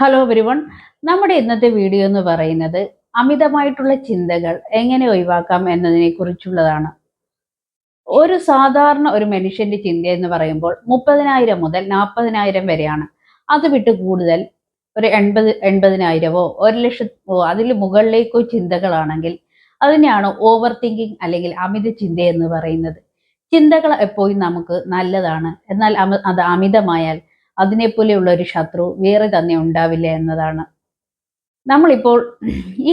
Hello everyone നമ്മുടെ ഇന്നത്തെ video എന്ന് പറയുന്നത് അമിതമായിട്ടുള്ള ചിന്തകൾ എങ്ങനെ ഒഴിവാക്കാം എന്നതിനെ കുറിച്ചുള്ളതാണ്. ഒരു സാധാരണ ഒരു മനുഷ്യന്റെ ചിന്ത എന്ന് പറയുമ്പോൾ മുപ്പതിനായിരം മുതൽ നാൽപ്പതിനായിരം വരെയാണ്. അത് വിട്ട് കൂടുതൽ ഒരു എൺപത് എൺപതിനായിരമോ ഒരു ലക്ഷമോ അതിൽ മുകളിലേക്കോ ചിന്തകളാണെങ്കിൽ അതിനെയാണ് ഓവർ തിങ്കിങ് അല്ലെങ്കിൽ അമിത ചിന്ത എന്ന് പറയുന്നത്. ചിന്തകൾ എപ്പോഴും നമുക്ക് നല്ലതാണ്. എന്നാൽ അത് അമിതമായാൽ അതിനെപ്പോലെയുള്ള ഒരു ശത്രു വേറെ തന്നെ ഉണ്ടാവില്ല എന്നതാണ്. നമ്മളിപ്പോൾ ഈ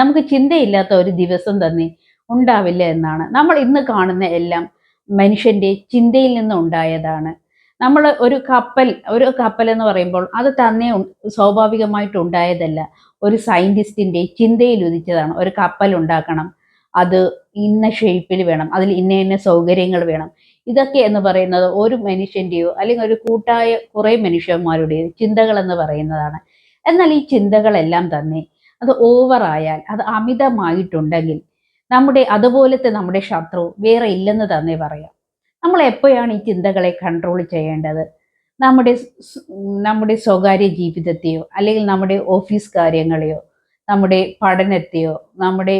നമുക്ക് ചിന്തയില്ലാത്ത ഒരു ദിവസം തന്നെ ഉണ്ടാവില്ല എന്നാണ്. നമ്മൾ ഇന്ന് കാണുന്ന എല്ലാം മനുഷ്യന്റെ ചിന്തയിൽ നിന്ന് ഉണ്ടായതാണ്. നമ്മൾ ഒരു കപ്പൽ ഒരു കപ്പൽ എന്ന് പറയുമ്പോൾ അത് തന്നെ സ്വാഭാവികമായിട്ട് ഉണ്ടായതല്ല. ഒരു സയന്റിസ്റ്റിന്റെ ചിന്തയിൽ ഉദിച്ചതാണ്. ഒരു കപ്പൽ ഉണ്ടാക്കണം. അത് ഇന്ന ഷേപ്പിൽ വേണം. അതിൽ ഇന്ന ഇന്ന സൗകര്യങ്ങൾ വേണം. ഇതൊക്കെ എന്ന് പറയുന്നത് ഒരു മനുഷ്യന്റെയോ അല്ലെങ്കിൽ ഒരു കൂട്ടായ കുറെ മനുഷ്യന്മാരുടെയോ ചിന്തകൾ എന്ന് പറയുന്നതാണ്. എന്നാൽ ഈ ചിന്തകളെല്ലാം തന്നെ അത് ഓവറായാൽ അത് അമിതമായിട്ടുണ്ടെങ്കിൽ നമ്മുടെ അതുപോലത്തെ നമ്മുടെ ശത്രു വേറെ ഇല്ലെന്ന് തന്നെ പറയാം. നമ്മൾ എപ്പോഴാണ് ഈ ചിന്തകളെ കൺട്രോൾ ചെയ്യേണ്ടത്? നമ്മുടെ നമ്മുടെ സ്വകാര്യ ജീവിതത്തെയോ അല്ലെങ്കിൽ നമ്മുടെ ഓഫീസ് കാര്യങ്ങളെയോ നമ്മുടെ പഠനത്തെയോ നമ്മുടെ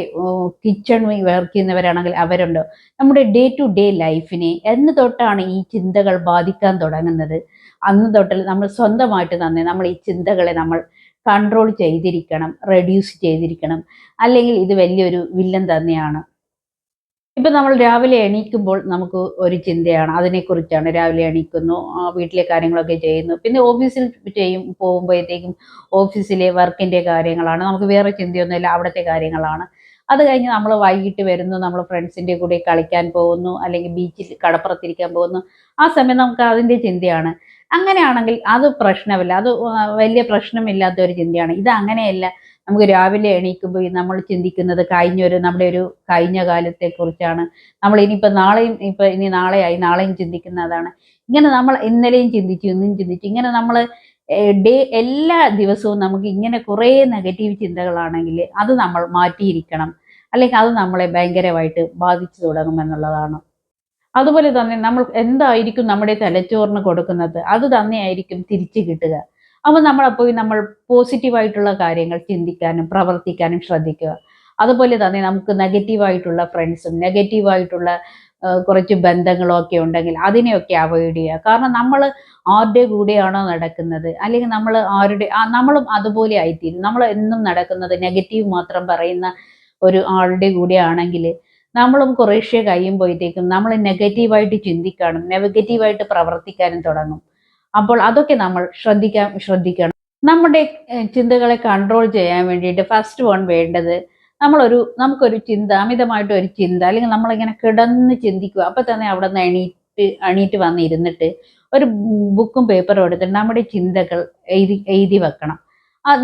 കിച്ചൺ വർക്ക് ചെയ്യുന്നവരാണെങ്കിൽ അവരുണ്ടോ? നമ്മുടെ ഡേ ടു ഡേ ലൈഫിനെ എന്ന് തൊട്ടാണ് ഈ ചിന്തകൾ ബാധിക്കാൻ തുടങ്ങുന്നത്. അന്ന് തൊട്ടിൽ നമ്മൾ സ്വന്തമായിട്ട് തന്നെ നമ്മൾ ഈ ചിന്തകളെ നമ്മൾ കൺട്രോൾ ചെയ്തിരിക്കണം റെഡ്യൂസ് ചെയ്തിരിക്കണം. അല്ലെങ്കിൽ ഇത് വലിയൊരു വില്ലൻ തന്നെയാണ്. ഇപ്പം നമ്മൾ രാവിലെ എണീക്കുമ്പോൾ നമുക്ക് ഒരു ചിന്തയാണ്. അതിനെക്കുറിച്ചാണ്. രാവിലെ എണീക്കുന്നു വീട്ടിലെ കാര്യങ്ങളൊക്കെ ചെയ്യുന്നു. പിന്നെ ഓഫീസിൽ ചെയ്യും പോകുമ്പോഴത്തേക്കും ഓഫീസിലെ വർക്കിന്റെ കാര്യങ്ങളാണ്. നമുക്ക് വേറെ ചിന്തയൊന്നുമില്ല. അവിടുത്തെ കാര്യങ്ങളാണ്. അത് കഴിഞ്ഞ് നമ്മൾ വൈകിട്ട് വരുന്നു നമ്മൾ ഫ്രണ്ട്സിന്റെ കൂടെ കളിക്കാൻ പോകുന്നു അല്ലെങ്കിൽ ബീച്ചിൽ കടപ്പുറത്തിരിക്കാൻ പോകുന്നു. ആ സമയം നമുക്ക് അതിന്റെ ചിന്തയാണ്. അങ്ങനെയാണെങ്കിൽ അത് പ്രശ്നമില്ല. അത് വലിയ പ്രശ്നമില്ലാത്ത ഒരു ചിന്തയാണ്. ഇത് അങ്ങനെയല്ല. നമുക്ക് രാവിലെ എണീക്കുമ്പോൾ നമ്മൾ ചിന്തിക്കുന്നത് കഴിഞ്ഞൊരു നമ്മുടെ ഒരു കഴിഞ്ഞ കാലത്തെ കുറിച്ചാണ്. നമ്മൾ ഇനിയിപ്പോൾ നാളെയും ഇപ്പൊ ഇനി നാളെയായി നാളെയും ചിന്തിക്കുന്നതാണ് ഇങ്ങനെ നമ്മൾ ഇന്നലെയും ചിന്തിച്ചു ഇന്നും ചിന്തിച്ചു. ഇങ്ങനെ നമ്മൾ ഡേ എല്ലാ ദിവസവും നമുക്ക് ഇങ്ങനെ കുറേ നെഗറ്റീവ് ചിന്തകളാണെങ്കിൽ അത് നമ്മൾ മാറ്റിയിരിക്കണം. അല്ലെങ്കിൽ അത് നമ്മളെ ഭയങ്കരമായിട്ട് ബാധിച്ചു തുടങ്ങും എന്നുള്ളതാണ്. അതുപോലെ തന്നെ നമ്മൾ എന്തായിരിക്കും നമ്മുടെ തലച്ചോറിന് കൊടുക്കുന്നത്? അത് തന്നെയായിരിക്കും തിരിച്ചു കിട്ടുക. അപ്പോൾ നമ്മളപ്പോൾ നമ്മൾ പോസിറ്റീവായിട്ടുള്ള കാര്യങ്ങൾ ചിന്തിക്കാനും പ്രവർത്തിക്കാനും ശ്രദ്ധിക്കുക. അതുപോലെ തന്നെ നമുക്ക് നെഗറ്റീവായിട്ടുള്ള ഫ്രണ്ട്സും നെഗറ്റീവായിട്ടുള്ള കുറച്ച് ബന്ധങ്ങളൊക്കെ ഉണ്ടെങ്കിൽ അതിനെയൊക്കെ അവോയ്ഡ് ചെയ്യുക. കാരണം നമ്മൾ ആരുടെ കൂടെയാണോ നടക്കുന്നത്? അല്ലെങ്കിൽ നമ്മൾ ആരുടെ നമ്മളും അതുപോലെ ആയിത്തീരും. നമ്മൾ എന്നും നടക്കുന്നത് നെഗറ്റീവ് മാത്രം പറയുന്ന ഒരു ആളുടെ കൂടെയാണെങ്കിൽ നമ്മളും കുറേശ്ശെ കഴിയുമ്പോഴത്തേക്കും നമ്മൾ നെഗറ്റീവായിട്ട് ചിന്തിക്കാനും നെഗറ്റീവായിട്ട് പ്രവർത്തിക്കാനും തുടങ്ങും. അപ്പോൾ അതൊക്കെ നമ്മൾ ശ്രദ്ധിക്കാൻ ശ്രദ്ധിക്കണം. നമ്മുടെ ചിന്തകളെ കൺട്രോൾ ചെയ്യാൻ വേണ്ടിയിട്ട് ഫസ്റ്റ് വൺ വേണ്ടത് നമ്മളൊരു നമുക്കൊരു ചിന്ത അമിതമായിട്ട് ഒരു ചിന്ത അല്ലെങ്കിൽ നമ്മളിങ്ങനെ കിടന്ന് ചിന്തിക്കുക. അപ്പം തന്നെ അവിടെ നിന്ന് എണീറ്റ് എണീറ്റ് വന്ന് ഇരുന്നിട്ട് ഒരു ബുക്കും പേപ്പറും എടുത്തിട്ട് നമ്മുടെ ചിന്തകൾ എഴുതി എഴുതി വെക്കണം.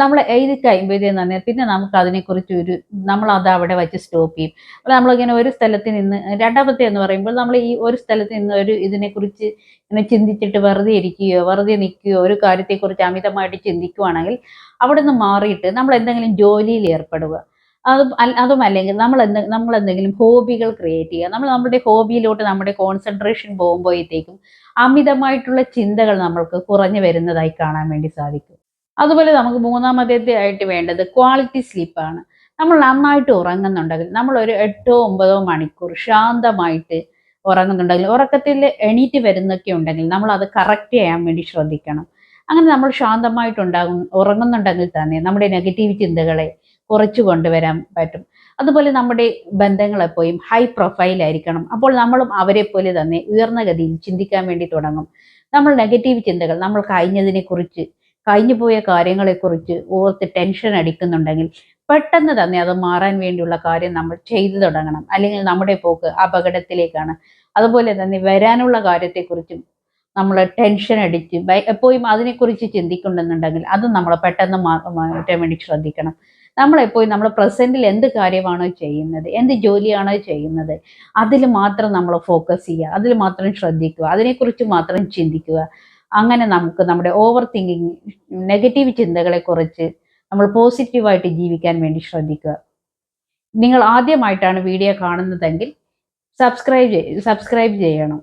നമ്മൾ എഴുതി കഴിയുമ്പോഴത്തേന്ന് തന്നെ പിന്നെ നമുക്ക് അതിനെക്കുറിച്ച് ഒരു നമ്മൾ അത് അവിടെ വെച്ച് സ്റ്റോപ്പ് ചെയ്യും. അപ്പോൾ നമ്മളിങ്ങനെ ഒരു സ്ഥലത്ത് നിന്ന് രണ്ടാമത്തെ എന്ന് പറയുമ്പോൾ നമ്മൾ ഈ ഒരു സ്ഥലത്ത് നിന്ന് ഒരു ഇതിനെക്കുറിച്ച് ഇങ്ങനെ ചിന്തിച്ചിട്ട് വെറുതെ ഇരിക്കുകയോ വെറുതെ നിൽക്കുകയോ ഒരു കാര്യത്തെക്കുറിച്ച് അമിതമായിട്ട് ചിന്തിക്കുവാണെങ്കിൽ അവിടെ നിന്ന് മാറിയിട്ട് നമ്മൾ എന്തെങ്കിലും ജോലിയിൽ ഏർപ്പെടുക. അതും അതും അല്ലെങ്കിൽ നമ്മൾ എന്ത് നമ്മൾ എന്തെങ്കിലും ഹോബികൾ ക്രിയേറ്റ് ചെയ്യുക. നമ്മൾ നമ്മുടെ ഹോബിയിലോട്ട് നമ്മുടെ കോൺസെൻട്രേഷൻ പോകുമ്പോഴത്തേക്കും അമിതമായിട്ടുള്ള ചിന്തകൾ നമ്മൾക്ക് കുറഞ്ഞു വരുന്നതായി കാണാൻ വേണ്ടി സാധിക്കും. അതുപോലെ നമുക്ക് മൂന്നാമത്തെ ആയിട്ട് വേണ്ടത് ക്വാളിറ്റി സ്ലീപ്പാണ് നമ്മൾ നന്നായിട്ട് ഉറങ്ങുന്നുണ്ടെങ്കിൽ നമ്മൾ ഒരു എട്ടോ ഒമ്പതോ മണിക്കൂർ ശാന്തമായിട്ട് ഉറങ്ങുന്നുണ്ടെങ്കിൽ ഉറക്കത്തിൽ എണീറ്റ് വരുന്നൊക്കെ ഉണ്ടെങ്കിൽ നമ്മൾ അത് കറക്റ്റ് ചെയ്യാൻ വേണ്ടി ശ്രദ്ധിക്കണം. അങ്ങനെ നമ്മൾ ശാന്തമായിട്ടുണ്ടാകും ഉറങ്ങുന്നുണ്ടെങ്കിൽ തന്നെ നമ്മുടെ നെഗറ്റീവ് ചിന്തകളെ കുറച്ച് കൊണ്ടുവരാൻ പറ്റും. അതുപോലെ നമ്മുടെ ബന്ധങ്ങളെപ്പോയും ഹൈ പ്രൊഫൈൽ ആയിരിക്കണം. അപ്പോൾ നമ്മളും അവരെ പോലെ തന്നെ ഉയർന്ന ഗതിയിൽ ചിന്തിക്കാൻ വേണ്ടി തുടങ്ങും. നമ്മൾ നെഗറ്റീവ് ചിന്തകൾ നമ്മൾ കഴിഞ്ഞതിനെ കുറിച്ച് കഴിഞ്ഞു പോയ കാര്യങ്ങളെക്കുറിച്ച് ഓർത്ത് ടെൻഷൻ അടിക്കുന്നുണ്ടെങ്കിൽ പെട്ടെന്ന് തന്നെ അത് മാറാൻ വേണ്ടിയുള്ള കാര്യം നമ്മൾ ചെയ്തു തുടങ്ങണം. അല്ലെങ്കിൽ നമ്മുടെ പോക്ക് അപകടത്തിലേക്കാണ്. അതുപോലെ തന്നെ വരാനുള്ള കാര്യത്തെക്കുറിച്ചും നമ്മൾ ടെൻഷൻ അടിച്ച് എപ്പോഴും അതിനെക്കുറിച്ച് ചിന്തിക്കുന്നുണ്ടെന്നുണ്ടെങ്കിൽ അത് നമ്മൾ പെട്ടെന്ന് മാറ്റാൻ വേണ്ടി ശ്രദ്ധിക്കണം. നമ്മളെപ്പോഴും നമ്മൾ പ്രസന്റിൽ എന്ത് കാര്യമാണോ ചെയ്യുന്നത് എന്ത് ജോലിയാണോ ചെയ്യുന്നത് അതിൽ മാത്രം നമ്മൾ ഫോക്കസ് ചെയ്യുക അതിൽ മാത്രം ശ്രദ്ധിക്കുക അതിനെക്കുറിച്ച് മാത്രം ചിന്തിക്കുക. അങ്ങനെ നമുക്ക് നമ്മുടെ ഓവർ തിങ്കിങ് നെഗറ്റീവ് ചിന്തകളെ കുറിച്ച് നമ്മൾ പോസിറ്റീവായിട്ട് ജീവിക്കാൻ വേണ്ടി ശ്രദ്ധിക്കുക. നിങ്ങൾ ആദ്യമായിട്ടാണ് വീഡിയോ കാണുന്നതെങ്കിൽ സബ്സ്ക്രൈബ് സബ്സ്ക്രൈബ് ചെയ്യണം.